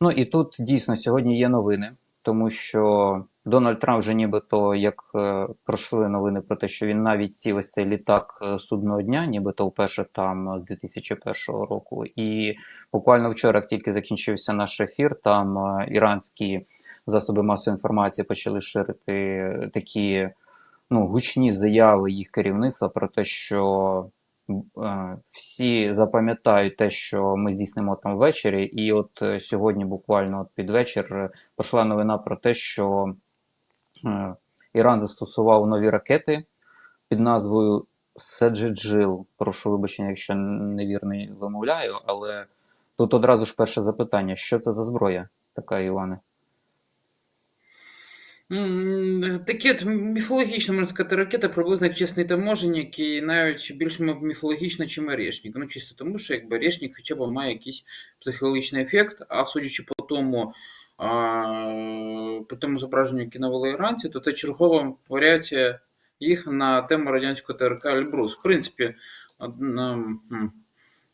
Ну і тут дійсно сьогодні є новини, тому що Дональд Трамп вже нібито як е, пройшли новини про те, що він навіть сів ось цей літак е, судного дня, нібито вперше там з 2001 року. І буквально вчора, як тільки закінчився наш ефір, там е, іранські засоби масової інформації почали ширити такі ну, гучні заяви їх керівництва про те, що всі запам'ятають те, що ми здійснимо там ввечері. І от е, сьогодні, буквально от під вечір, е, пішла новина про те, що е, Іран застосував нові ракети під назвою Седжиджил. Прошу вибачення, якщо невірно вимовляю, але тут одразу ж перше запитання: що це за зброя така, Іване? М, Такі міфологічно, можна сказати, ракета приблизно як чесний таможенник і навіть більш міфологічно, чим Орешник. Ну, чисто тому, що якби Орешник хоча б має якийсь психологічний ефект, а судячи по тому, а, по тому зображенню, яке навели іранці, то це чергова варіація їх на тему радянського ТРК Ельбрус. В принципі, од- м, м,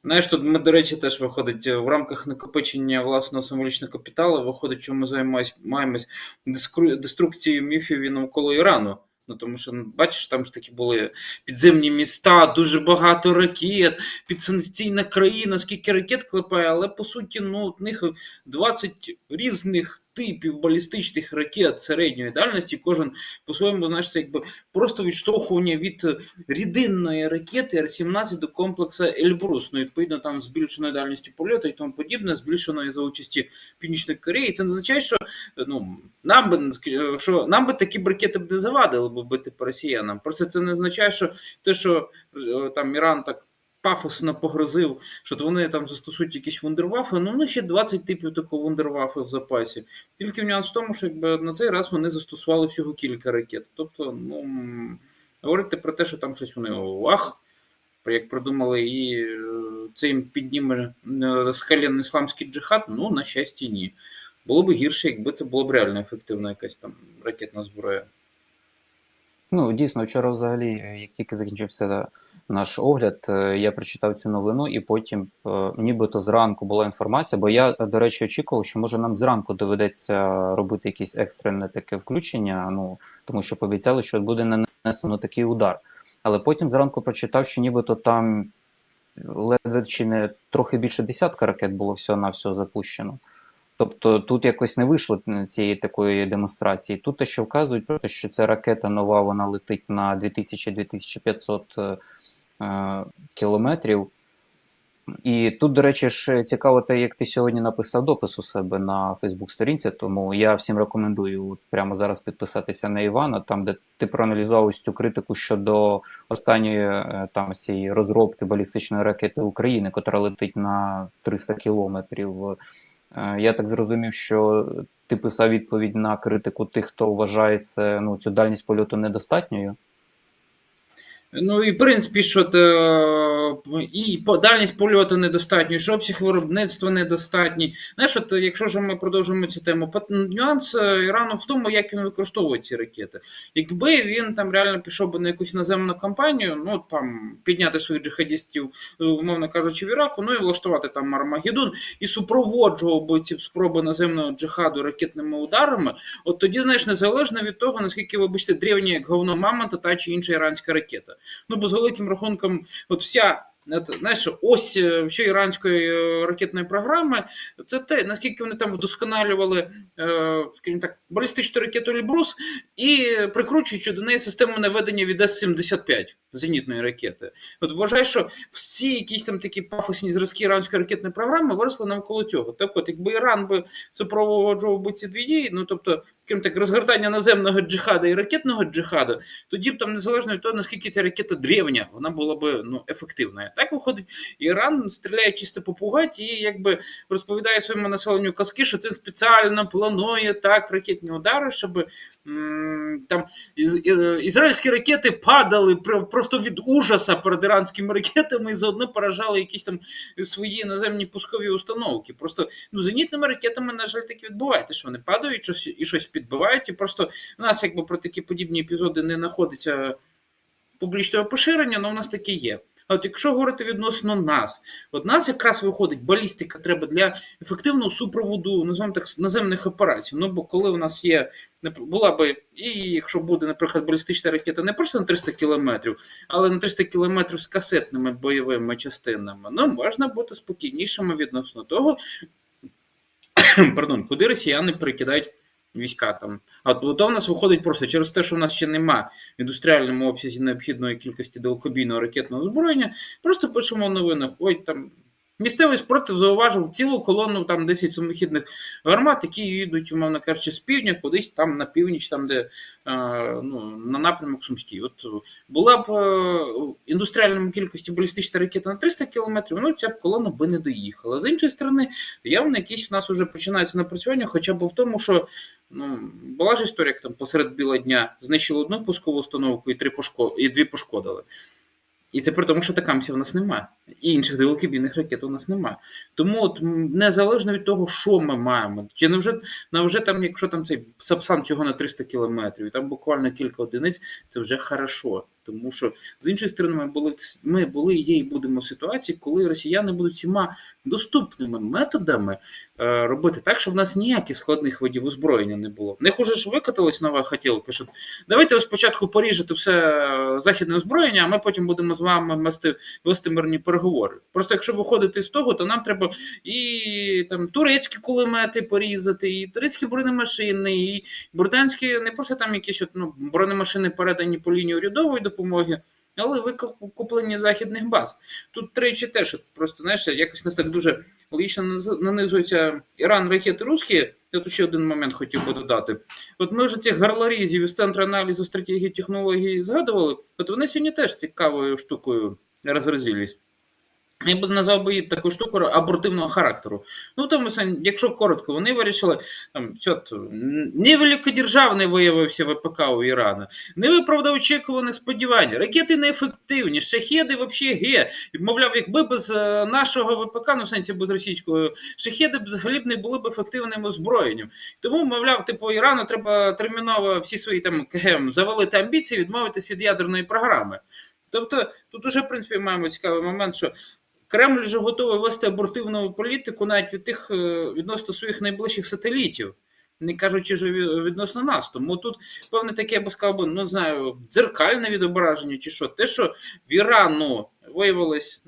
Знаєш, тут ми, до речі, теж виходить в рамках накопичення власного символічного капіталу, виходить, що ми займаємось деструкцією міфів і навколо Ірану. Ну тому що ну, бачиш, там ж такі були підземні міста, дуже багато ракет, підсанкційна країна, скільки ракет клепає, але по суті, ну, у них 20 різних типів балістичних ракет середньої дальності, кожен по-своєму, це якби просто відштовхування від рідинної ракети Р-17 до комплексу Ельбрус. Ну, відповідно, там збільшеною дальністю польоту і тому подібне, збільшеної за участі Північної Кореї. Це не означає, що ну, нам би що нам би такі б ракети б не завадили б бити по росіянам. Просто це не означає, що те, що е, там Іран так. Пафосно погрозив, що вони там застосують якісь вундервафи. Ну, в них ще 20 типів такого вундервафи в запасі. Тільки в нюанс в тому, що якби на цей раз вони застосували всього кілька ракет. Тобто, ну говорити про те, що там щось вони ах, як придумали, і е, це їм підніме е, ісламський джихад, ну, на щастя, ні. Було б гірше, якби це було б реально ефективна якась там ракетна зброя. Ну, дійсно, вчора взагалі, е, як тільки закінчився наш огляд, е, я прочитав цю новину, і потім е, нібито зранку була інформація, бо я, до речі, очікував, що може нам зранку доведеться робити якесь екстрене таке включення, ну тому що пообіцяли, що буде нанесено такий удар. Але потім зранку прочитав, що нібито там ледве чи не трохи більше десятка ракет було всього-навсього запущено. Тобто тут якось не вийшло цієї такої демонстрації. Тут те, що вказують про те, що ця ракета нова, вона летить на 2000-2500 е, кілометрів. І тут, до речі, ж цікаво те, як ти сьогодні написав допис у себе на Фейсбук-сторінці, тому я всім рекомендую прямо зараз підписатися на Івана, там, де ти проаналізував ось цю критику щодо останньої е, там цієї розробки балістичної ракети України, яка летить на 300 кілометрів. Е, Я так зрозумів, що ти писав відповідь на критику тих, хто вважає це, ну, цю дальність польоту недостатньою. Ну і в принципі, що то, і дальність польоту недостатньо, що обсяг виробництва недостатній. Знаєш, от якщо ж ми продовжуємо цю тему, нюанс е, Ірану в тому, як він використовує ці ракети. Якби він там реально пішов би на якусь наземну кампанію, ну там підняти своїх джихадістів, е, умовно кажучи, в Іраку, ну і влаштувати там Армагеддон, і супроводжував би ці спроби наземного джихаду ракетними ударами, от тоді, знаєш, незалежно від того, наскільки, вибачте, древня як говно мамонта та чи інша іранська ракета. Ну, бо з великим рахунком, от вся. Знаєш, ось е, всієї іранської е, ракетної програми, це те, наскільки вони там вдосконалювали, е, скажімо так, балістичну ракету Ельбрус і прикручуючи до неї систему наведення від С-75 зенітної ракети. От вважаю, що всі якісь там такі пафосні зразки іранської ракетної програми виросли навколо цього. Так от, якби Іран би супроводжував би ці дві дії, ну тобто, крім так, розгортання наземного джихада і ракетного джихаду, тоді б там незалежно від того, наскільки ця ракета древня, вона була б ну, ефективною. Так виходить, Іран стріляє чисто по пугаті і якби розповідає своєму населенню казки, що це спеціально планує так ракетні удари, щоб там із, ізраїльські ракети падали просто від ужаса перед іранськими ракетами і заодно поражали якісь там свої наземні пускові установки. Просто ну, зенітними ракетами, на жаль, таки відбувається, що вони падають щось, і щось підбивають. І просто в нас якби про такі подібні епізоди не знаходиться публічного поширення, але у нас такі є. От якщо говорити відносно нас, от нас якраз виходить балістика треба для ефективного супроводу, називаємо так, наземних операцій. Ну бо коли у нас є була би, і якщо буде, наприклад, балістична ракета не просто на 300 кілометрів, але на 300 кілометрів з касетними бойовими частинами, ну можна бути спокійнішими відносно того, пардон, куди росіяни перекидають війська там. А то в нас виходить просто через те, що в нас ще нема в індустріальному обсязі необхідної кількості далекобійного ракетного озброєння. Просто пишемо в новинах, ой, там місцевий спротив зауважив цілу колону там 10 самохідних гармат, які їдуть, умовно кажучи, з півдня, кудись там на північ, там де е, ну, на напрямок Сумський. От е, була б е, індустріальному кількості балістична ракета на 300 кілометрів, ну ця б колона би не доїхала. З іншої сторони, явно якісь в нас вже починається напрацювання, хоча б в тому, що ну, була ж історія, як там посеред біла дня знищили одну пускову установку і, три пошко... і дві пошкодили. І це при тому, що такамсів у нас немає. І інших далекобійних ракет у нас немає. Тому от незалежно від того, що ми маємо, чи не вже, на там, якщо там цей Сапсан цього на 300 кілометрів, і там буквально кілька одиниць, це вже хорошо. Тому що з іншої сторони, ми були ми були є, і будемо в ситуації, коли росіяни будуть всіма доступними методами е, робити так, щоб в нас ніяких складних видів озброєння не було. В них уже ж викаталась нова хотілка, що давайте спочатку поріжете все е, західне озброєння, а ми потім будемо з вами вести, вести мирні переговори. Просто якщо виходити з того, то нам треба і там турецькі кулемети порізати, і турецькі бронемашини, і британські не просто там якісь от, ну, бронемашини передані по лінії урядової допомоги. Але викуплення західних баз. Тут тричі теж просто знаєш, якось нас так дуже логічно нанизується Іран, ракети русські. Я тут ще один момент хотів би додати. От ми вже цих гарларізів із центру аналізу стратегії технології згадували. От вони сьогодні теж цікавою штукою розразились. Я б назвав би таку штуку абортивного характеру. Ну, тому, сен- якщо коротко, вони вирішили, там, що н- невеликодержавний виявився ВПК у Ірана, не виправдав очікуваних сподівань, ракети неефективні, шахеди взагалі ге. Мовляв, якби без е, нашого ВПК, ну в сенсі без російського, шахеди взагалі б не були б ефективним озброєнням. Тому, мовляв, типу Ірану треба терміново всі свої там КГМ завалити амбіції, відмовитись від ядерної програми. Тобто, тут уже, в принципі, маємо цікавий момент, що Кремль вже готовий вести абортивну політику навіть від тих е, відносно своїх найближчих сателітів, не кажучи вже відносно нас. Тому тут певне таке, я би сказав, ну знаю, дзеркальне відображення чи що. Те, що в Ірану виявилось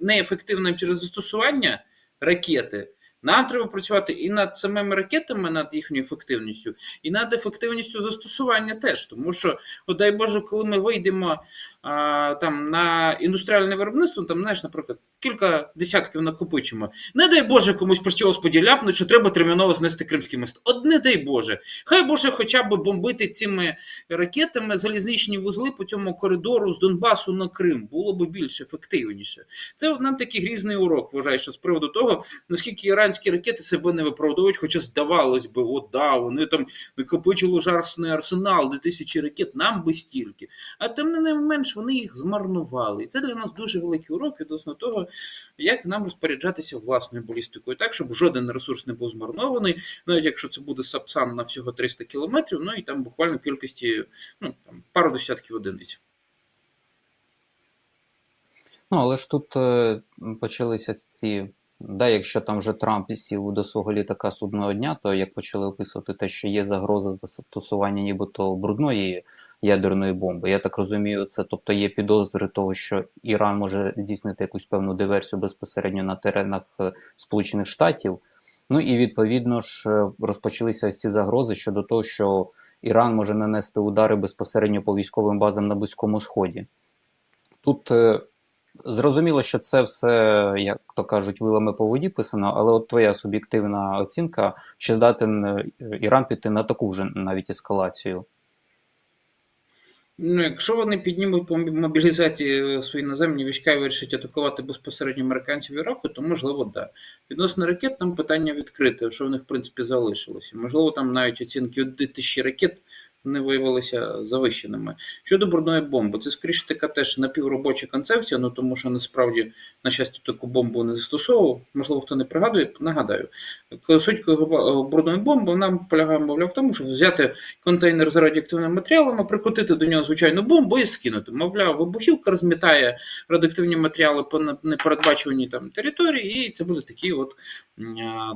неефективним через застосування ракети. Нам треба працювати і над самими ракетами, над їхньою ефективністю, і над ефективністю застосування теж. Тому що, от дай Боже, коли ми вийдемо там на індустріальне виробництво, там, знаєш, наприклад, кілька десятків накопичимо. Не дай Боже комусь про цього споділяпнуть, що треба терміново знести Кримський міст. От не дай Боже. Хай Боже хоча б бомбити цими ракетами залізничні вузли по цьому коридору з Донбасу на Крим. Було б більш ефективніше. Це нам такий грізний урок, вважаю, що з приводу того, наскільки іранські ракети себе не виправдовують, хоча здавалось би, от да, вони там накопичили жарсний арсенал, де тисячі ракет, нам би стільки. А тим не менш вони їх змарнували. І це для нас дуже великий урок відносно того, як нам розпоряджатися власною балістикою, так, щоб жоден ресурс не був змарнований, навіть якщо це буде сапсан на всього 300 кілометрів, ну і там буквально кількості ну, там, пару десятків одиниць. Ну, але ж тут е, почалися ці. Да, якщо там вже Трамп сів до свого літака судного дня, то як почали описувати те, що є загроза застосування нібито брудної ядерної бомби, я так розумію, це тобто є підозри того, що Іран може здійснити якусь певну диверсію безпосередньо на теренах е, Сполучених Штатів. Ну і відповідно ж е, розпочалися ці загрози щодо того, що Іран може нанести удари безпосередньо по військовим базам на Близькому Сході. Тут е, Зрозуміло, що це все, як то кажуть, вилами по воді писано, але от твоя суб'єктивна оцінка, чи здатен Іран піти на таку вже навіть ескалацію? Ну, якщо вони піднімуть по мобілізації е, свої наземні війська і вирішать атакувати безпосередньо американців Іраку, то можливо, так. Да. Відносно ракет, там питання відкрите, що в них в принципі залишилося. Можливо, там навіть оцінки 1 тисячі ракет вони виявилися завищеними. Щодо брудної бомби, це скоріше така теж напівробоча концепція, ну тому що насправді, на щастя, таку бомбу не застосовував. Можливо, хто не пригадує, нагадаю. Суть брудної бомби вона полягає, мовляв, в тому, щоб взяти контейнер з радіоактивними матеріалами, прикрутити до нього звичайну бомбу і скинути. Мовляв, вибухівка розмітає радіоактивні матеріали по непередбачуваній там території, і це буде такий от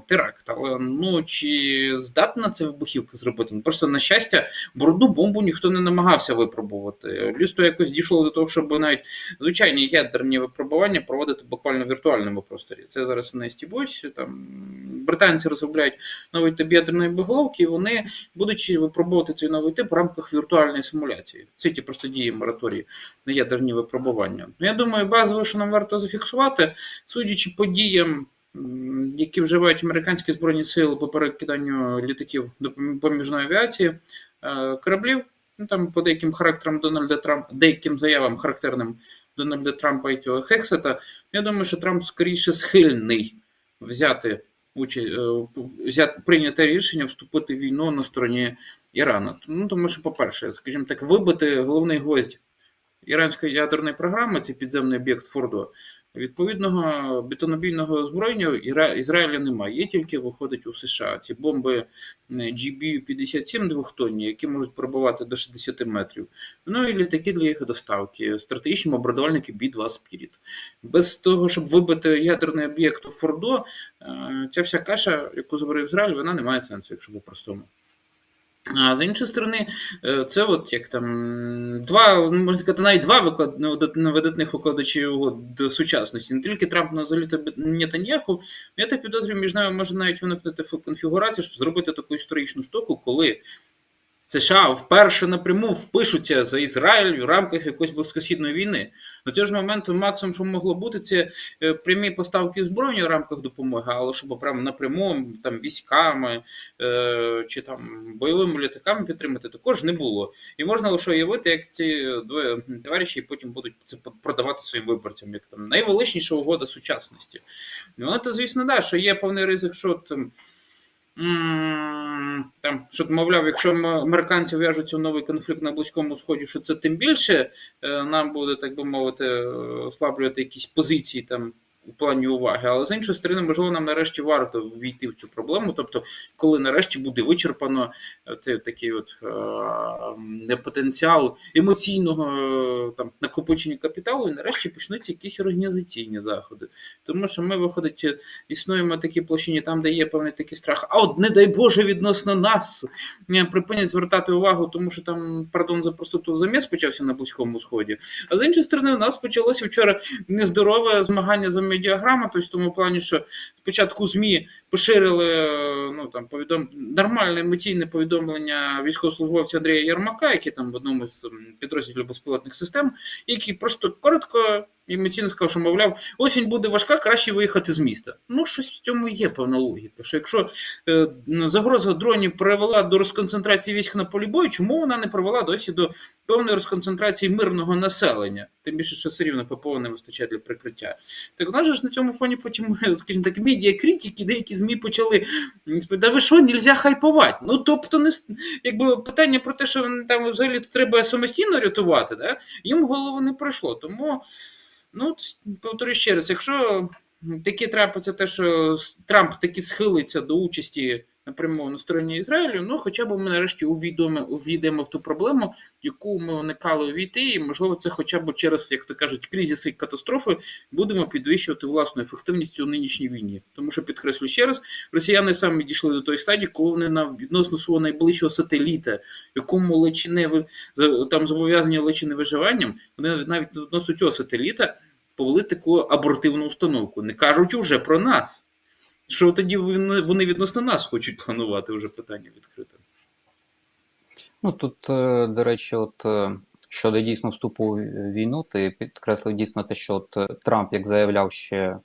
теракт. Але ну чи здатна це вибухівка зробити? Ну, Просто на щастя, брудну бомбу ніхто не намагався випробувати. Людство якось дійшло до того, щоб навіть звичайні ядерні випробування проводити буквально в віртуальному просторі. Це зараз не стібусь. Там британці розробляють новий тип ядерної боголовки, і вони будуть випробувати цей новий тип в рамках віртуальної симуляції. Це ті просто дії мораторії на ядерні випробування. Ну, я думаю, базово, що нам варто зафіксувати, судячи по діям. Які вживають американські збройні сили по перекиданню літаків до поміжної авіації кораблів, ну там по деяким характерам Дональда Трампа, деяким заявам характерним Дональда Трампа і цього Хексета, я думаю, що Трамп скоріше схильний взяти участь, взяти прийняти рішення вступити в війну на стороні Ірану. Ну тому що, по-перше, скажімо так, вибити головний гвоздь іранської ядерної програми, це підземний об'єкт Фордо. Відповідного бетонобійного озброєння Ізраїля немає. Є тільки виходить у США. Ці бомби GBU-57 двохтонні, які можуть пробувати до 60 метрів. Ну і літаки для їх доставки, стратегічні бомбардувальники B-2 Spirit. Без того, щоб вибити ядерний об'єкт у Фордо, ця вся каша, яку забере Ізраїль, вона не має сенсу, якщо по-простому. А з іншої сторони, це от як там два, можна сказати, навіть два виклад, видатних викладачів до сучасності. Не тільки Трамп на взагалі Нетаньяху, я так підозрюю, між нами може навіть виникнути конфігурацію, щоб зробити таку історичну штуку, коли США вперше напряму впишуться за Ізраїль в рамках якоїсь близькосхідної війни. До цього ж моменту максимум, що могло бути, це прямі поставки озброєння в рамках допомоги, але щоб прямо напряму там військами е, чи там бойовими літаками підтримати, також не було. І можна лише уявити, як ці двоє товариші потім будуть це продавати своїм виборцям, як там найвеличніша угода сучасності. Ну, це, звісно, да, що є певний ризик, що там. Там, що мовляв, якщо американці в'яжуться в новий конфлікт на Близькому Сході, що це тим більше нам буде, так би мовити, ослаблювати якісь позиції там у плані уваги. Але з іншої сторони, можливо, нам нарешті варто війти в цю проблему. Тобто, коли нарешті буде вичерпано цей такий от е, потенціал емоційного там накопичення капіталу, і нарешті почнуться якісь організаційні заходи. Тому що ми, виходить, існуємо в такій площині, там, де є певний такий страх. А от, не дай Боже, відносно нас припинять звертати увагу, тому що там, пардон, за простоту заміс почався на Близькому Сході. А з іншої сторони, у нас почалося вчора нездорове змагання за медіаграма, тобто в тому плані, що спочатку ЗМІ поширили ну там повідом нормальне емоційне повідомлення військовослужбовця Андрія Єрмака, який там в одному з підрозділів безпілотних систем, який просто коротко емоційно сказав, що мовляв, осінь буде важка, краще виїхати з міста. Ну, щось в цьому є певна логіка. Що якщо е, загроза дронів привела до розконцентрації військ на полі бою, чому вона не привела досі до певної розконцентрації мирного населення? Тим більше, що все рівно ППО не вистачає для прикриття. Так же ж на цьому фоні потім, скажімо так, медіа критики, деякі ЗМІ почали да ви що, нельзя хайпувати. Ну тобто, не якби питання про те, що там взагалі треба самостійно рятувати, да, їм голову не пройшло. Тому. Ну, повторюю ще раз, якщо таке трапиться, те, що Трамп таки схилиться до участі напряму на стороні Ізраїлю, ну хоча б ми нарешті увійдемо, увійдемо в ту проблему, яку ми уникали увійти, і можливо, це хоча б через, як то кажуть, кризиси і катастрофи будемо підвищувати власну ефективність у нинішній війні. Тому що підкреслю ще раз, росіяни самі дійшли до тої стадії, коли вони на відносно свого найближчого сателіта, якому личини там зобов'язані личини виживанням, вони навіть відносно цього сателіта повели таку абортивну установку, не кажучи вже про нас. Що тоді вони відносно нас хочуть планувати вже питання відкрите? Ну тут, до речі, от щодо дійсно вступу в війну, ти підкреслив дійсно те, що от Трамп як заявляв ще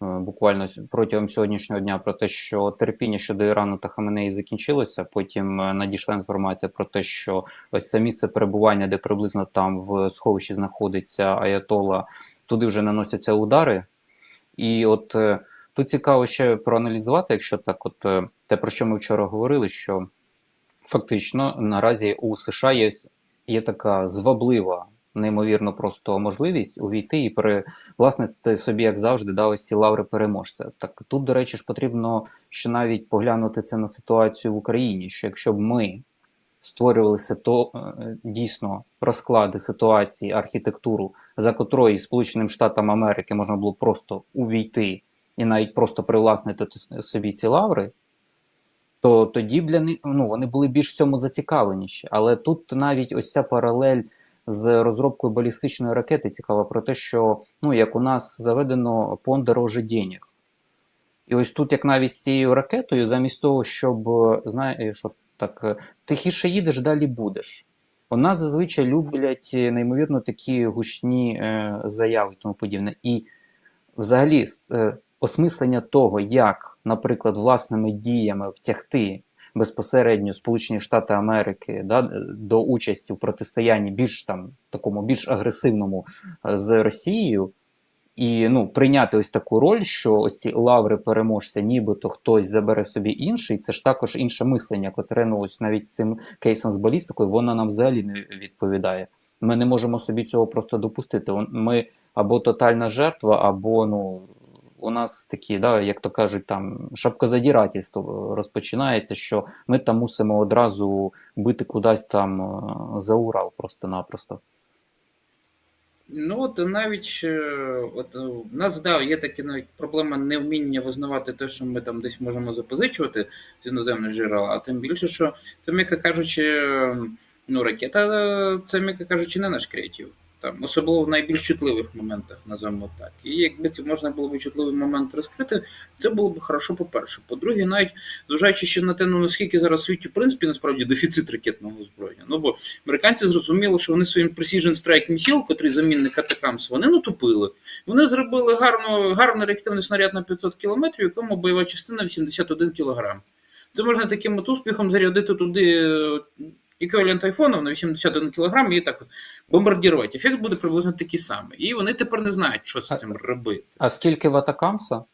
буквально протягом сьогоднішнього дня про те, що терпіння щодо Ірану та Хаменеї закінчилося. Потім надійшла інформація про те, що ось це місце перебування, де приблизно там в сховищі знаходиться Аятола, туди вже наносяться удари. І от тут цікаво ще проаналізувати, якщо так, от те, про що ми вчора говорили, що Фактично, наразі у США є, є така зваблива, неймовірно просто можливість увійти і привласнити собі, як завжди, да, ось ці лаври переможця. Так тут, до речі, ж потрібно ще навіть поглянути це на ситуацію в Україні. Що якщо б ми створювали сито, е, дійсно розклади ситуації, архітектуру, за котрої Сполученим Штатам Америки можна було просто увійти і навіть просто привласнити собі ці лаври, то тоді для них ну, вони були більш в цьому зацікавленіші. Але тут навіть ось ця паралель з розробкою балістичної ракети цікава про те, що ну, як у нас заведено дороже денег. І ось тут, як навіть з цією ракетою, замість того, щоб знає, що так тихіше їдеш, далі будеш. У нас зазвичай люблять е, неймовірно такі гучні е, заяви і тому подібне. І взагалі е, осмислення того, як, наприклад, власними діями втягти безпосередньо Сполучені Штати Америки да, до участі в протистоянні більш там такому більш агресивному е, з Росією, і ну, прийняти ось таку роль, що ось ці лаври переможця, нібито хтось забере собі інший, це ж також інше мислення, котре ну, ось навіть цим кейсом з балістикою, воно нам взагалі не відповідає. Ми не можемо собі цього просто допустити. Ми або тотальна жертва, або ну, у нас такі, да, як то кажуть, там шапкозадірательство розпочинається, що ми там мусимо одразу бити кудись там е, за Урал просто-напросто. Ну, от навіть е, от е, в нас да, є такі навіть проблема невміння визнавати те, що ми там десь можемо запозичувати з іноземних джерел, а тим більше, що це, м'яко кажучи, е, ну, ракета, е, це, м'яко кажучи, не наш креатив. Там, особливо в найбільш чутливих моментах, називаємо так. І якби це можна було б чутливий момент розкрити, це було б хорошо, по-перше. По-друге, навіть зважаючи ще на те, ну наскільки зараз в світі, в принципі, насправді дефіцит ракетного озброєння. Ну бо Американці зрозуміли, що вони своїм Precision Strike Missile, котрий замінник Атакамс, вони натупили. Вони зробили гарну, гарний реактивний снаряд на 500 км, якому бойова частина 81 кг. Це можна таким от успіхом зарядити туди еквівалент айфону на 81 кг і так от бомбардувати. Ефект буде приблизно такий самий. І вони тепер не знають, що з цим робити. А скільки в Атакамса?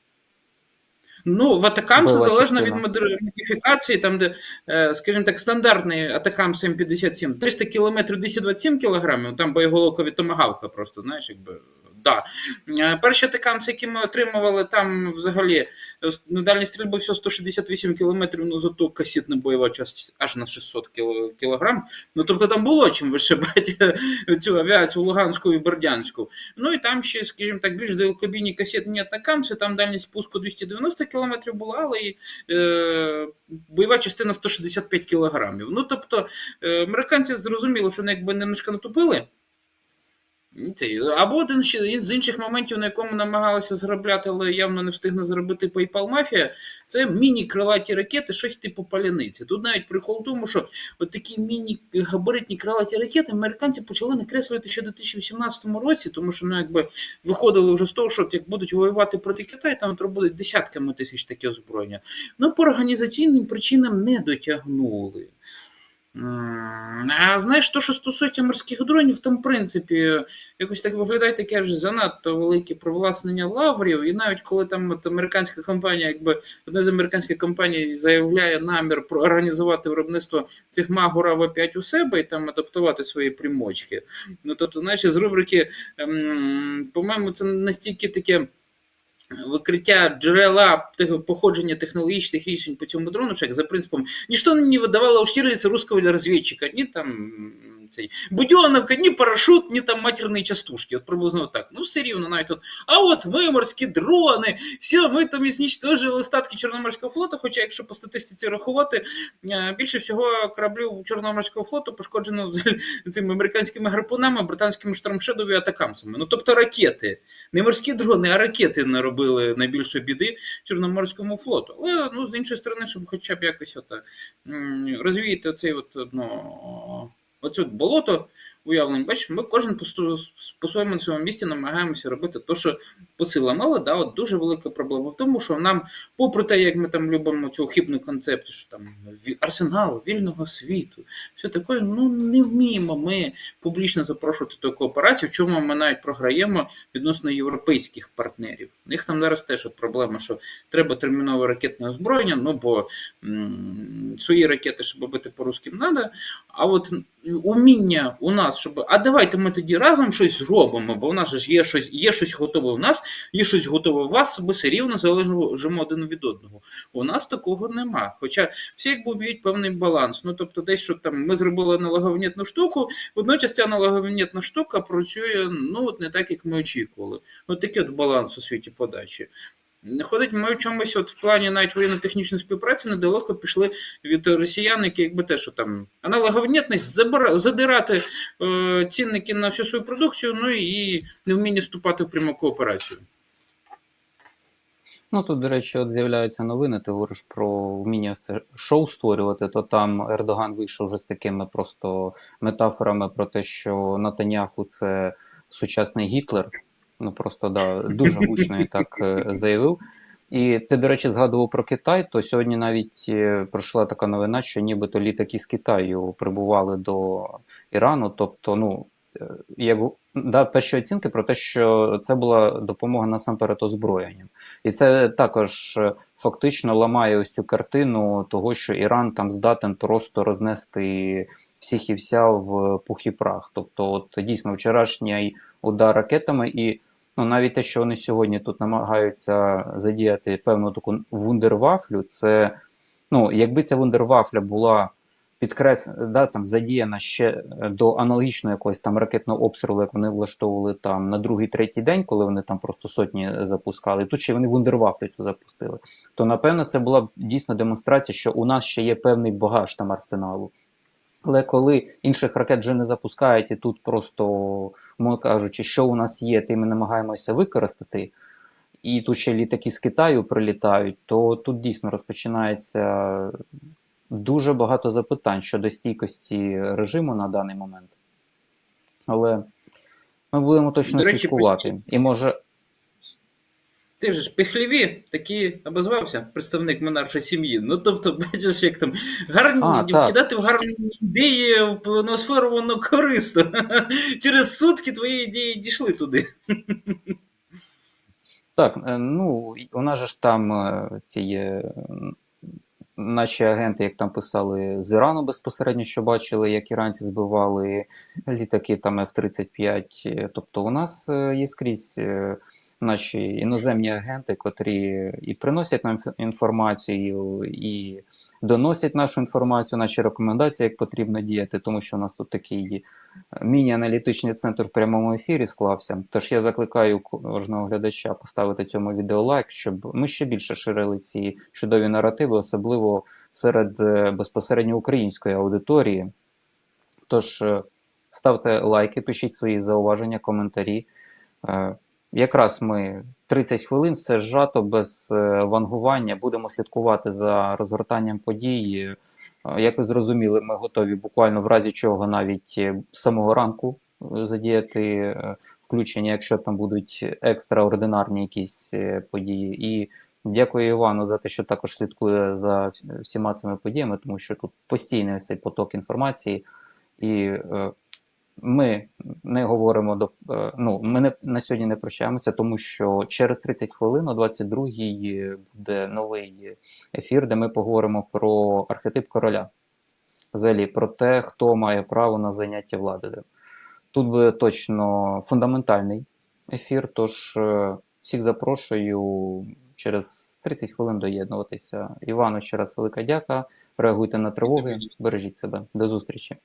Ну, в Атакамсі залежно від модифікації, там, де, е, скажімо так, стандартний Атакамс М57, 300 км 227 кг, там боєголовка від Томагавка просто, знаєш, якби, да. Е, Перші Атакамси, які ми отримували, там взагалі е, ну, дальність стрільби всього 168 км, ну зато касетна бойова частина аж на 600 кг. Ну, тобто там було чим вишибати цю авіацію Луганську і Бердянську. Ну і там ще, скажімо так, більш далекобійні касетні атакамси, там дальність пуску 290 км була, але і е, бойова частина 165 кілограмів. Ну тобто е, американці зрозуміли, що вони якби немножко натупили. Або один з інших моментів, на якому намагалися заробляти, але явно не встигне заробити PayPal Мафія, це міні-крилаті ракети, щось типу паляниці. Тут навіть прикол в тому, що от такі міні-габаритні крилаті ракети американці почали накреслювати ще в 2018 році, тому що ну, якби виходили вже з того, що як будуть воювати проти Китаю, там будуть десятками тисяч таке озброєння. Ну, по організаційним причинам не дотягнули. А знаєш, то, що стосується морських дронів, там, в принципі, якось так виглядає таке ж занадто велике привласнення лаврів. І навіть коли там от американська компанія, якби одна з американських компаній заявляє намір про організувати виробництво цих Магура В5 у себе і там адаптувати свої примочки. Ну тобто, знаєш, з рубрики, ем, по-моєму, це настільки таке. Викриття джерела походження технологічних рішень по цьому дрону, що як за принципом ніщо не видавало Штірліца русского розвідчика, ні там цей Будьоновка, ні парашут, ні там матерні частушки. От приблизно так. Ну, все рівно навіть тут. А от ми морські дрони, все, ми там знищили остатки Чорноморського флоту, хоча, якщо по статистиці рахувати, е, більше всього кораблів Чорноморського флоту пошкоджено цими американськими гарпунами, британськими штормшедові і атакамсами. Ну тобто ракети. Не морські дрони, а ракети наробили найбільшої біди Чорноморському флоту. Але ну, з іншої сторони, щоб хоча б якось от, розвіяти оцей от, ну, оце болото, уявлень. Бачиш, ми кожен по своєму на своєму місці намагаємося робити те, що по силам. Але да, от дуже велика проблема в тому, що нам, попри те, як ми там любимо цю хибну концепцію, що там арсенал вільного світу, все таке, ну не вміємо ми публічно запрошувати до кооперації, в чому ми навіть програємо відносно європейських партнерів. У них там зараз теж от проблема, що треба термінове ракетне озброєння, ну бо м, свої ракети, щоб бити по русським треба. А от уміння у нас, щоб а давайте ми тоді разом щось зробимо, бо у нас ж є щось, є щось готове в нас, є щось готове в вас, ми все рівно залежимо один від одного. У нас такого нема. Хоча всі якби об'ють певний баланс. Ну тобто, десь що там ми зробили аналоговнітну штуку, водночас ця аналоговнітна штука працює ну от не так, як ми очікували. От такий от баланс у світі подачі. Ходить, ми в чомусь от в плані навіть воєнно-технічної співпраці недалеко пішли від росіян, які якби те, що там аналоговнітність, забира, задирати е, цінники на всю свою продукцію, ну і невміння вступати в пряму кооперацію. Ну тут, до речі, от з'являються новини. Ти говориш про вміння шоу створювати, то там Ердоган вийшов вже з такими просто метафорами про те, що Натаняху це сучасний Гітлер. Ну просто да, дуже гучно і так е, заявив. І ти, до речі, згадував про Китай, то сьогодні навіть е, пройшла така новина, що нібито літаки з Китаю прибували до Ірану. Тобто, ну е, як да, перші оцінки про те, що це була допомога насамперед озброєнням. І це також фактично ламає ось цю картину того, що Іран там здатен просто рознести всіх і вся в пух і прах. Тобто, от дійсно вчорашній удар ракетами, і ну навіть те, що вони сьогодні тут намагаються задіяти певну таку вундервафлю, це ну, якби ця вундервафля була підкрес, да, там задіяна ще до аналогічного якогось там ракетного обстрілу, як вони влаштовували там на другий, третій день, коли вони там просто сотні запускали. Тут ще вони вундервафлю цю запустили. То напевно це була б дійсно демонстрація, що у нас ще є певний багаж там арсеналу. Але коли інших ракет вже не запускають, і тут просто, мовно кажучи, що у нас є, тим ми намагаємося використати, і тут ще літаки з Китаю прилітають, то тут дійсно розпочинається дуже багато запитань щодо стійкості режиму на даний момент. Але ми будемо точно До речі, слідкувати. І може. Ти ж пихліві, такий обозвався представник монаршої сім'ї. Ну тобто, бачиш, як там гарні А, так. в гарні ідеї в ноосферу воно корисно. Через сутки твої ідеї дійшли туди. Так, е, ну у нас же ж там е, ці наші агенти, як там писали, з Ірану безпосередньо, що бачили, як іранці збивали літаки там F-35. Е, Тобто у нас є скрізь наші іноземні агенти, котрі і приносять нам інформацію, і доносять нашу інформацію, наші рекомендації, як потрібно діяти, тому що у нас тут такий е, міні-аналітичний центр в прямому ефірі склався. Тож я закликаю кожного глядача поставити цьому відео лайк, щоб ми ще більше ширили ці чудові наративи, особливо серед е, безпосередньо української аудиторії. Тож е, ставте лайки, пишіть свої зауваження, коментарі. Якраз ми 30 хвилин, все зжато, без е, вангування. Будемо слідкувати за розгортанням подій. Е, Як ви зрозуміли, ми готові буквально в разі чого навіть е, з самого ранку задіяти включення, якщо там будуть екстраординарні якісь події. І дякую Івану за те, що також слідкує за всіма цими подіями, тому що тут постійний цей поток інформації. І ми не говоримо до е, ну, ми не на сьогодні не прощаємося, тому що через 30 хвилин, о 22-й, буде новий ефір, де ми поговоримо про архетип короля. Взагалі про те, хто має право на заняття влади. Тут буде точно фундаментальний ефір. Тож е, всіх запрошую через 30 хвилин доєднуватися. Івану ще раз велика дяка. Реагуйте на тривоги, бережіть себе. До зустрічі.